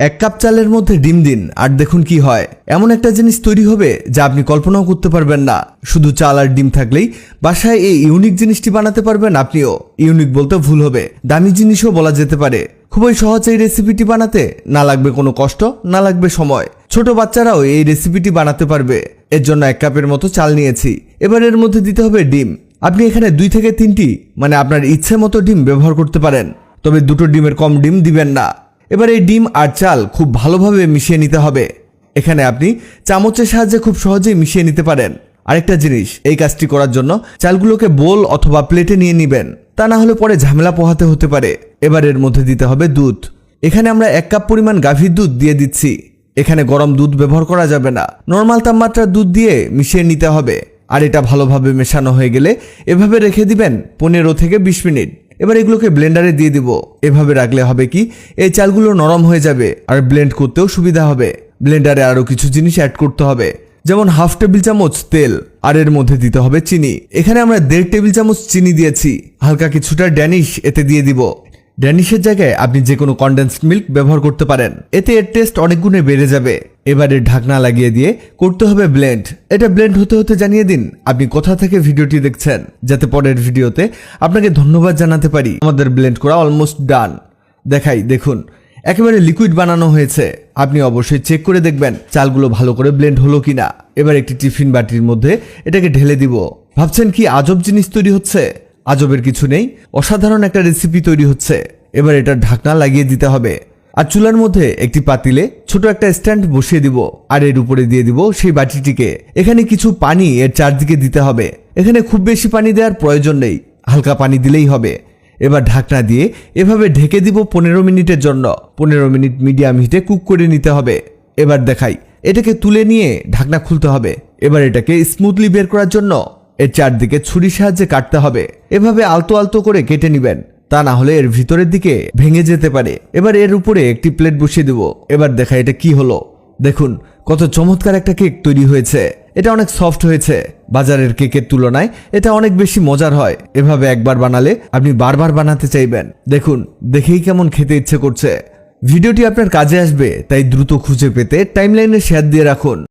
এক কাপ চালের মধ্যে ডিম দিন আর দেখুন কি হয়। এমন একটা জিনিস তৈরি হবে যা আপনি কল্পনাও করতে পারবেন না। শুধু চাল আর ডিম থাকলেই বাসায় এই ইউনিক জিনিসটি বানাতে পারবেন আপনিও। ইউনিক বলতে ভুল হবে। দামি জিনিসও বলা যেতে পারে। খুবই সহজ এই রেসিপিটি বানাতে না লাগবে কোনো কষ্ট, না লাগবে সময়। ছোট বাচ্চারাও এই রেসিপিটি বানাতে পারবে। এর জন্য এক কাপের মতো চাল নিয়েছি। এবার এর মধ্যে দিতে হবে ডিম। আপনি এখানে দুই থেকে তিনটি মানে আপনার ইচ্ছে মতো ডিম ব্যবহার করতে পারেন। তবে দুটো ডিমের কম ডিম দিবেন না। এবার এই ডিম আর চাল খুব ভালোভাবে মিশিয়ে নিতে হবে। এখানে আপনি চামচের সাহায্যে খুব সহজেই মিশিয়ে নিতে পারেন। আরেকটা জিনিস, এই কাজটি করার জন্য চালগুলোকে বোল অথবা প্লেটে নিয়ে নেবেন। তা না হলে পরে ঝামেলা পোহাতে হতে পারে। এবার এর মধ্যে দিতে হবে দুধ। এখানে আমরা এক কাপ পরিমাণ গাভীর দুধ দিয়ে দিচ্ছি। এখানে গরম দুধ ব্যবহার করা যাবে না। নর্মাল তাপমাত্রার দুধ দিয়ে মিশিয়ে নিতে হবে। আর এটা ভালোভাবে মেশানো হয়ে গেলে এভাবে রেখে দিবেন পনেরো থেকে বিশ মিনিট। এবার এগুলোকে ব্লেন্ডারে দিয়ে দিব। এভাবে রাখলে হবে কি, এই চালগুলো নরম হয়ে যাবে আর ব্লেন্ড করতেও সুবিধা হবে। ব্লেন্ডারে আরও কিছু জিনিস অ্যাড করতে হবে, যেমন হাফ টেবিল চামচ তেল আর এর মধ্যে দিতে হবে চিনি। এখানে আমরা দেড় টেবিল চামচ চিনি দিয়েছি, হালকা কিছুটা ড্যানিশ এতে দিয়ে দিব। ড্যানিশের জায়গায় আপনি যে কোনো কন্ডেন্সড মিল্ক ব্যবহার করতে পারেন। এতে এর টেস্ট অনেক গুণে বেড়ে যাবে। এবারে ঢাকনা লাগিয়ে দিয়ে করতে হবে ব্লেন্ড এটা ব্লেন্ড হতে হতে জানিয়ে দিন, আপনি কোথা থেকে ভিডিওটি দেখছেন, যাতে পরের ভিডিওতে আপনাকে ধন্যবাদ জানাতে পারি। আমাদের ব্লেন্ড করা অলমোস্ট ডান দেখাই, দেখুন, একেবারে লিকুইড বানানো হয়েছে। আপনি অবশ্যই চেক করে দেখবেন চালগুলো ভালো করে ব্লেন্ড হলো কিনা। এবার একটি টিফিন বাটির মধ্যে এটাকে ঢেলে দিব। ভাবছেন কি আজব জিনিস তৈরি হচ্ছে? আজবের কিছু নেই। অসাধারণ একটা রেসিপি তৈরি হচ্ছে। এবার এটার ঢাকনা লাগিয়ে দিতে হবে। আর চুলার মধ্যে একটি পাতিলে ছোট একটা স্ট্যান্ড বসিয়ে দিব। আর এর উপরে দিয়ে দিব সেই বাটিটিকে। এখানে কিছু পানি এর চারদিকে দিতে হবে। এখানে খুব বেশি পানি দেওয়ার প্রয়োজন নেই। হালকা পানি দিলেই হবে। এবার ঢাকনা দিয়ে এভাবে ঢেকে দিব পনেরো মিনিটের জন্য। পনেরো মিনিট মিডিয়াম হিটে কুক করে নিতে হবে। এবার দেখাই। এটাকে তুলে নিয়ে ঢাকনা খুলতে হবে। এবার এটাকে স্মুথলি বের করার জন্য এর চারদিকে ছুরি সাহায্যে কাটতে হবে। এভাবে আলতো আলতো করে কেটে নিবেন। তা না হলে এর ভিতরের দিকে ভেঙে যেতে পারে। এবার এর উপরে একটি প্লেট বসিয়ে দেব। এবার দেখা এটা কি হলো। দেখুন, কত চমৎকার একটা কেক তৈরি হয়েছে। এটা অনেক সফট হয়েছে। বাজারের কেকের তুলনায় এটা অনেক বেশি মজার হয়। এভাবে একবার বানালে আপনি বারবার বানাতে চাইবেন। দেখুন, দেখেই কেমন খেতে ইচ্ছে করছে। ভিডিওটি আপনার কাজে আসবে, তাই দ্রুত খুঁজে পেতে টাইমলাইনে শেয়ার দিয়ে রাখুন।